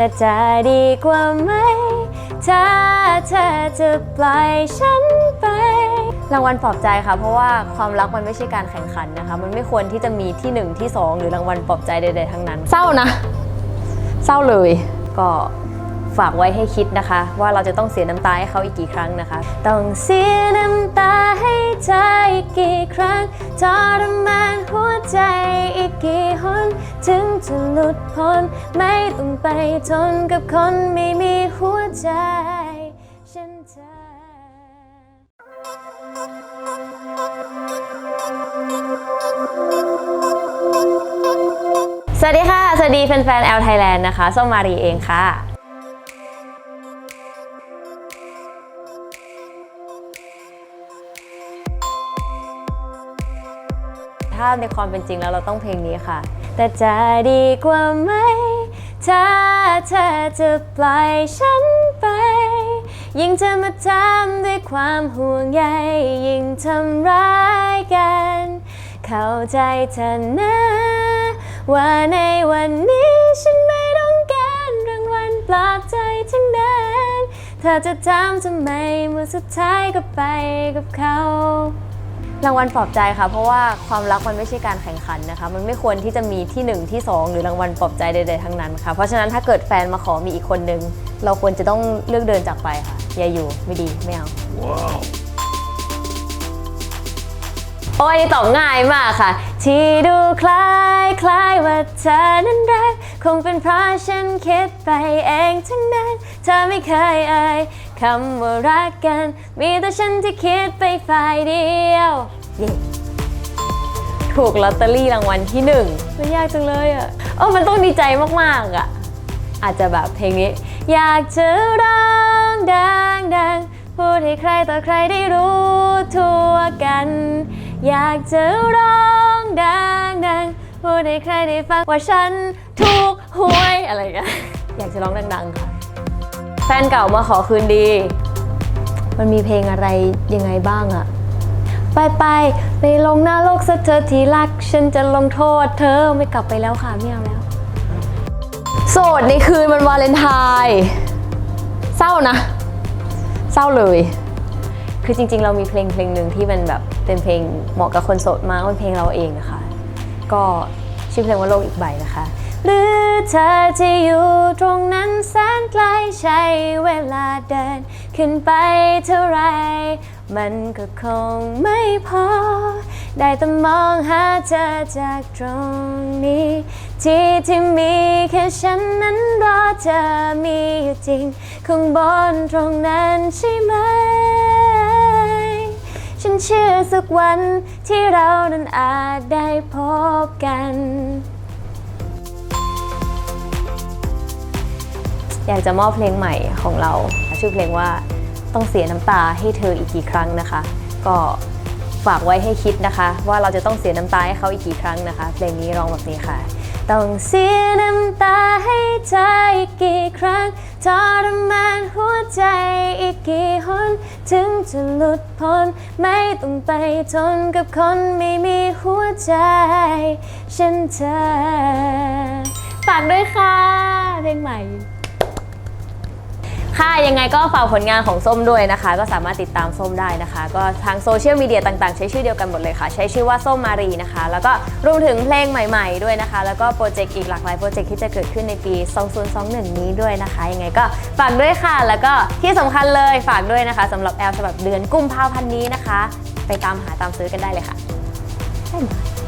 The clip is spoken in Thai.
แต่จะดีกว่าไหม ถ้าเธอจะปล่อยฉันไป รางวัลปลอบใจค่ะ เพราะว่าความรักมันไม่ใช่การแข่งขันนะคะ มันไม่ควรที่จะมีที่หนึ่งที่สองหรือรางวัลปลอบใจใดๆทั้งนั้น เศร้านะ เศร้าเลย ก็ฝากไว้ให้คิดนะคะ ว่าเราจะต้องเสียน้ำตาให้เขาอีกกี่ครั้งนะคะ ต้องเสียน้ำตาให้เธออีกกี่ครั้งทรมานหัวใจอี กี่หนถึงจะหลุดพ้นไม่ต้องไปทนกับคนไม่มีหัวใจ ฉันเธอสวัสดีค่ะ สวัสดีแฟนๆแอลไทยแลนด์นะคะ ส้มมารีเองค่ะ ถ้าในความเป็นจริงแล้วเราต้องเพลงนี้ค่ะ แต่จะดีกว่าไหม ถ้าเธอจะปล่อยฉันไป ยิ่งจะมาทำด้วยความห่วงใยยิ่งทำร้ายกัน เข้าใจเธอนะว่าในวันนี้ฉันไม่ต้องการรางวัลปลอบใจทั้งนั้นเธอจะถามทำไมเมื่อสุดท้ายก็ไปกับเขา รางวัลปลอบใจค่ะ เพราะว่าความรักมันไม่ใช่การแข่งขันนะคะ มันไม่ควรที่จะมีที่หนึ่งที่สองหรือรางวัลปลอบใจใดๆทั้งนั้นค่ะ เพราะฉะนั้นถ้าเกิดแฟนมาขอมีอีกคนนึง เราควรจะต้องเลือกเดินจากไปค่ะ อย่าอยู่ไม่ดีไม่เอาโอ้ยตอบง่ายมากค่ะ ที่ดูคล้ายคล้ายว่าเธอนั้นรัก คงเป็นเพราะฉันคิดไปเองทั้งนั้น เธอไม่เคยเอ่ย คำว่ารักกัน มีแต่ฉันที่คิดไปฝ่ายเดียว เย้ถูกลอตเตอรี่รางวัลที่หนึ่งมันยากจังเลยอะโอ้มันต้องดีใจมากๆอะ อาจจะแบบเพลงนี้ อยากจะร้องดังดังพูดให้ใครต่อใครได้รู้ทั่วกัน อยากจะร้องดังดังพูดให้ใครได้ฟังว่าฉันถูกหวยอะไรอย่างเงี้ยอยากจะร้องดังๆค่ะ ฟนเก่ามาขอคืนดี มันมีเพลงอะไรยังไงบ้างอะไปไปไปลงหน้าโลกซะเธอทีรัก ฉันจะลงโทษเธอไม่กลับไปแล้วค่ะไม่เอาแล้ว โสดในคืนวันวาเลนไทน์เศร้านะ เศร้าเลย คือจริง ๆ เรามีเพลงเพลงหนึ่งที่มันแบบเป็นเพลงเหมาะกับคนโสดมากเป็นเพลงเราเองนะคะ ก็ชื่อเพลงว่าโลกอีกใบนะคะ หรือเธอที่อยู่ตรงนั้นแสนไกลใช้เวลาเดิน ขึ้นไปเท่าไร มันก็คงไม่พอ ได้แต่มองหาเธอจากตรงนี้ ที่ที่มีแค่ฉันนั้นรอเธอมีอยู่จริงข้างบนตรงนั้นใช่ไหมฉันเชื่อสักวันที่เรานั้นอาจได้พบกัน อยากจะมอบเพลงใหม่ของเรา ชื่อเพลงว่าต้องเสียน้ำตาให้เธออีกกี่ครั้งนะคะ ก็ฝากไว้ให้คิดนะคะ ว่าเราจะต้องเสียน้ำตาให้เขาอีกกี่ครั้งนะคะ เพลงนี้ร้องแบบนี้ค่ะ ต้องเสียน้ำตาให้เธออีกกี่ครั้งทรมานหัวใจอีกกี่หนถึงจะหลุดพ้นไม่ต้องไปทนกับคนไม่มีหัวใจฉันเธอฝากด้วยค่ะเพลงใหม่ ค่ะยังไงก็ฝากผลงานของส้มด้วยนะคะ ก็สามารถติดตามส้มได้นะคะ ก็ทางโซเชียลมีเดียต่างๆ ใช้ชื่อเดียวกันหมดเลยค่ะ ใช้ชื่อว่าส้มมารีนะคะ แล้วก็รวมถึงเพลงใหม่ ๆ ด้วยนะคะ แล้วก็โปรเจกต์อีกหลากหลายโปรเจกต์ที่จะเกิดขึ้นในปี 2021 นี้ด้วยนะคะ ยังไงก็ฝากด้วยค่ะ แล้วก็ที่สำคัญเลยฝากด้วยนะคะสำหรับแอลฉบับเดือนกุมภาพันธ์นี้นะคะ ไปตามหาตามซื้อกันได้เลยค่ะบ๊ายบาย